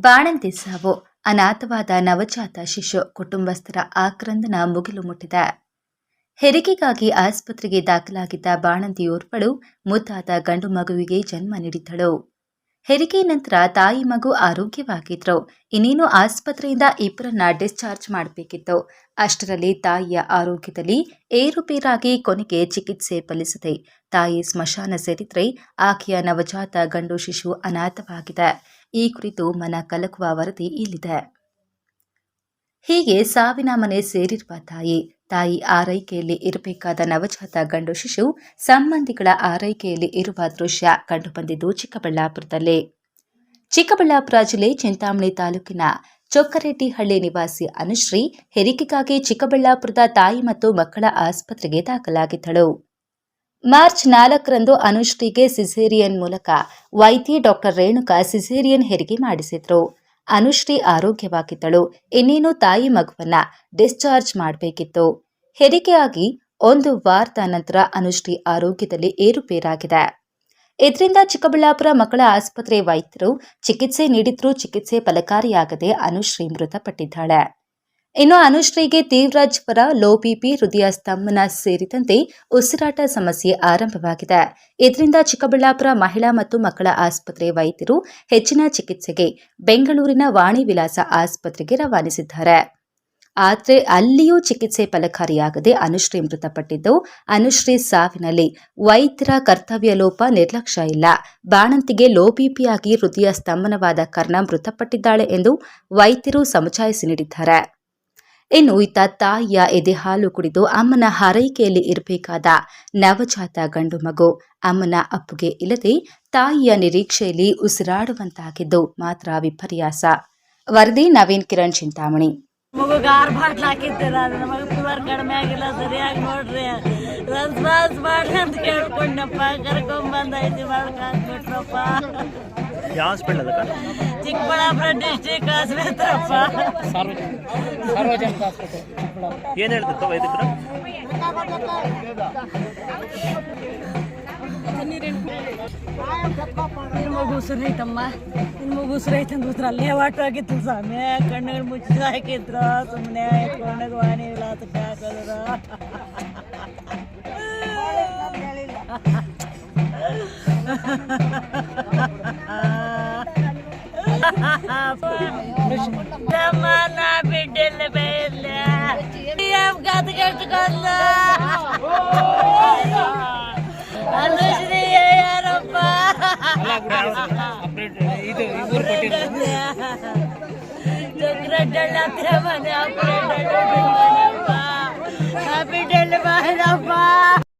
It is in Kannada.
ಬಾಣಂತಿ ಸಾವು, ಅನಾಥವಾದ ನವಜಾತ ಶಿಶು ಕುಟುಂಬಸ್ಥರ ಆಕ್ರಂದನ ಮುಗಿಲು ಮುಟ್ಟಿದೆ. ಹೆರಿಗೆಗಾಗಿ ಆಸ್ಪತ್ರೆಗೆ ದಾಖಲಾಗಿದ್ದ ಬಾಣಂತಿಯೋರ್ಪಳು ಮುದ್ದಾದ ಗಂಡು ಮಗುವಿಗೆ ಜನ್ಮ ನೀಡಿದ್ದಳು. ಹೆರಿಗೆ ನಂತರ ತಾಯಿ ಮಗು ಆರೋಗ್ಯವಾಗಿದ್ರು. ಇನ್ನೇನು ಆಸ್ಪತ್ರೆಯಿಂದ ಇಬ್ಬರನ್ನ ಡಿಸ್ಚಾರ್ಜ್ ಮಾಡಬೇಕಿತ್ತು. ಅಷ್ಟರಲ್ಲಿ ತಾಯಿಯ ಆರೋಗ್ಯದಲ್ಲಿ ಏರುಪೇರಾಗಿ ಕೊನೆಗೆ ಚಿಕಿತ್ಸೆ ಫಲಿಸಿದೆ. ತಾಯಿ ಸ್ಮಶಾನ ಸೇರಿದ್ರೆ ಆಕೆಯ ನವಜಾತ ಗಂಡು ಶಿಶು ಅನಾಥವಾಗಿದೆ. ಈ ಕುರಿತು ಮನ ಕಲಕುವ ವರದಿ ಇಲ್ಲಿದೆ. ಹೀಗೆ ಸಾವಿನ ಮನೆ ಸೇರಿರುವ ತಾಯಿ ತಾಯಿ ಆರೈಕೆಯಲ್ಲಿ ಇರಬೇಕಾದ ನವಜಾತ ಗಂಡು ಶಿಶು ಸಂಬಂಧಿಗಳ ಆರೈಕೆಯಲ್ಲಿ ಇರುವ ದೃಶ್ಯ ಕಂಡುಬಂದಿದ್ದು ಚಿಕ್ಕಬಳ್ಳಾಪುರದಲ್ಲಿ. ಚಿಕ್ಕಬಳ್ಳಾಪುರ ಜಿಲ್ಲೆ ಚಿಂತಾಮಣಿ ತಾಲೂಕಿನ ಚೊಕ್ಕರೆಡ್ಡಿಹಳ್ಳಿ ನಿವಾಸಿ ಅನುಶ್ರೀ ಹೆರಿಗೆಗಾಗಿ ಚಿಕ್ಕಬಳ್ಳಾಪುರದ ತಾಯಿ ಮತ್ತು ಮಕ್ಕಳ ಆಸ್ಪತ್ರೆಗೆ ದಾಖಲಾಗಿದ್ದಳು. ಮಾರ್ಚ್ ನಾಲ್ಕರಂದು ಅನುಶ್ರೀಗೆ ಸಿಸೇರಿಯನ್ ಮೂಲಕ ವೈದ್ಯ ಡಾಕ್ಟರ್ ರೇಣುಕಾ ಸಿಸೇರಿಯನ್ ಹೆರಿಗೆ ಮಾಡಿಸಿದ್ರು. ಅನುಶ್ರೀ ಆರೋಗ್ಯವಾಗಿದ್ದಳು. ಇನ್ನೇನು ತಾಯಿ ಮಗುವನ್ನ ಡಿಸ್ಚಾರ್ಜ್ ಮಾಡಬೇಕಿತ್ತು. ಹೆರಿಗೆಯಾಗಿ ಒಂದು ವಾರದ ನಂತರ ಅನುಶ್ರೀ ಆರೋಗ್ಯದಲ್ಲಿ ಏರುಪೇರಾಗಿದೆ. ಇದರಿಂದ ಚಿಕ್ಕಬಳ್ಳಾಪುರ ಮಕ್ಕಳ ಆಸ್ಪತ್ರೆ ವೈದ್ಯರು ಚಿಕಿತ್ಸೆ ನೀಡಿದ್ರೂ ಚಿಕಿತ್ಸೆ ಫಲಕಾರಿಯಾಗದೆ ಅನುಶ್ರೀ ಮೃತಪಟ್ಟಿದ್ದಾಳೆ. ಇನ್ನು ಅನುಶ್ರೀಗೆ ತೀವ್ರ ಜ್ವರ ಲೋ ಬಿಪಿ ಹೃದಯ ಸ್ತಂಭನ ಸೇರಿದಂತೆ ಉಸಿರಾಟ ಸಮಸ್ಯೆ ಆರಂಭವಾಗಿದೆ. ಇದರಿಂದ ಚಿಕ್ಕಬಳ್ಳಾಪುರ ಮಹಿಳಾ ಮತ್ತು ಮಕ್ಕಳ ಆಸ್ಪತ್ರೆ ವೈದ್ಯರು ಹೆಚ್ಚಿನ ಚಿಕಿತ್ಸೆಗೆ ಬೆಂಗಳೂರಿನ ವಾಣಿ ವಿಲಾಸ ಆಸ್ಪತ್ರೆಗೆ ರವಾನಿಸಿದ್ದಾರೆ. ಆದರೆ ಅಲ್ಲಿಯೂ ಚಿಕಿತ್ಸೆ ಫಲಕಾರಿಯಾಗದೆ ಅನುಶ್ರೀ ಮೃತಪಟ್ಟಿದ್ದು, ಅನುಶ್ರೀ ಸಾವಿನಲ್ಲಿ ವೈದ್ಯರ ಕರ್ತವ್ಯ ಲೋಪ ನಿರ್ಲಕ್ಷ್ಯ ಇಲ್ಲ. ಬಾಣಂತಿಗೆ ಲೋ ಬಿಪಿಯಾಗಿ ಹೃದಯ ಸ್ತಂಭನವಾದ ಕಾರಣ ಮೃತಪಟ್ಟಿದ್ದಾಳೆ ಎಂದು ವೈದ್ಯರು ಸಮಜಾಯಿಸಿ ನೀಡಿದ್ದಾರೆ. ಇನ್ನು ಇತ್ತ ತಾಯಿಯ ಎದೆ ಹಾಲು ಕುಡಿದು ಅಮ್ಮನ ಹಾರೈಕೆಯಲ್ಲಿ ಇರಬೇಕಾದ ನವಜಾತ ಗಂಡು ಮಗು ಅಮ್ಮನ ಅಪ್ಪುಗೆ ಇಲ್ಲದೆ ತಾಯಿಯ ನಿರೀಕ್ಷೆಯಲ್ಲಿ ಉಸಿರಾಡುವಂತಾಗಿದ್ದು ಮಾತ್ರ ವಿಪರ್ಯಾಸ. ವರದಿ ನವೀನ್ ಕಿರಣ್ ಚಿಂತಾಮಣಿ. ಮಗುಗೆ ಆರು ಬಾಟ್ಲ್ ಹಾಕಿದ್ದೀರ ನಮಗೆ ಫೀವರ್ ಕಡಿಮೆ ಆಗಿಲ್ಲ ಸರಿಯಾಗಿ ನೋಡ್ರಿ. ರೆಸ್ಪಾನ್ಸ್ ಮಾಡಿ ಅಂತ ಕೇಳ್ಕೊಂಡಪ್ಪ ಕರ್ಕೊಂಬಂದು ಐದು ಮಾಡ್ಕ ಹಾಕ್ಬಿಟ್ರಪ್ಪ. ಯಾವ ಹಾಸ್ಪಿಟಲ್ ಚಿಕ್ಕಬಳ್ಳಾಪುರ ಡಿಸ್ಟಿಕ್ ಆಸ್ಪತ್ರೆಪ್ಪ. ಸಾರ್ವಜನಿಕ ಆಸ್ಪತ್ರೆ. ಏನು ಹೇಳ್ತಿತ್ತು ವೈದ್ಯಕರು ನಿನ್ನ ಮಗು ಉಸಿರೈತಮ್ಮ ನಿನ್ನ ಮಗು ಉಸಿರೈತೆ ಅಂತ ಉಸಿರು ಅಲ್ಲೇ ವಾಟು ಆಗಿತ್ತು ಸ್ವಾಮಿ. ಕಣ್ಣುಗಳು ಮುಚ್ಚಿ ಹಾಕಿದ್ರು. ಸುಮ್ಮನೆ ಎತ್ಕೊಂಡಾಗ ವಾಣಿ ಇಲ್ಲ ಅದಕ್ಕೆ ಹಾಕಿದ್ರು నా బిడ్డల పేర్లు గత కట్టుకుందా బిడ్డలు బాగా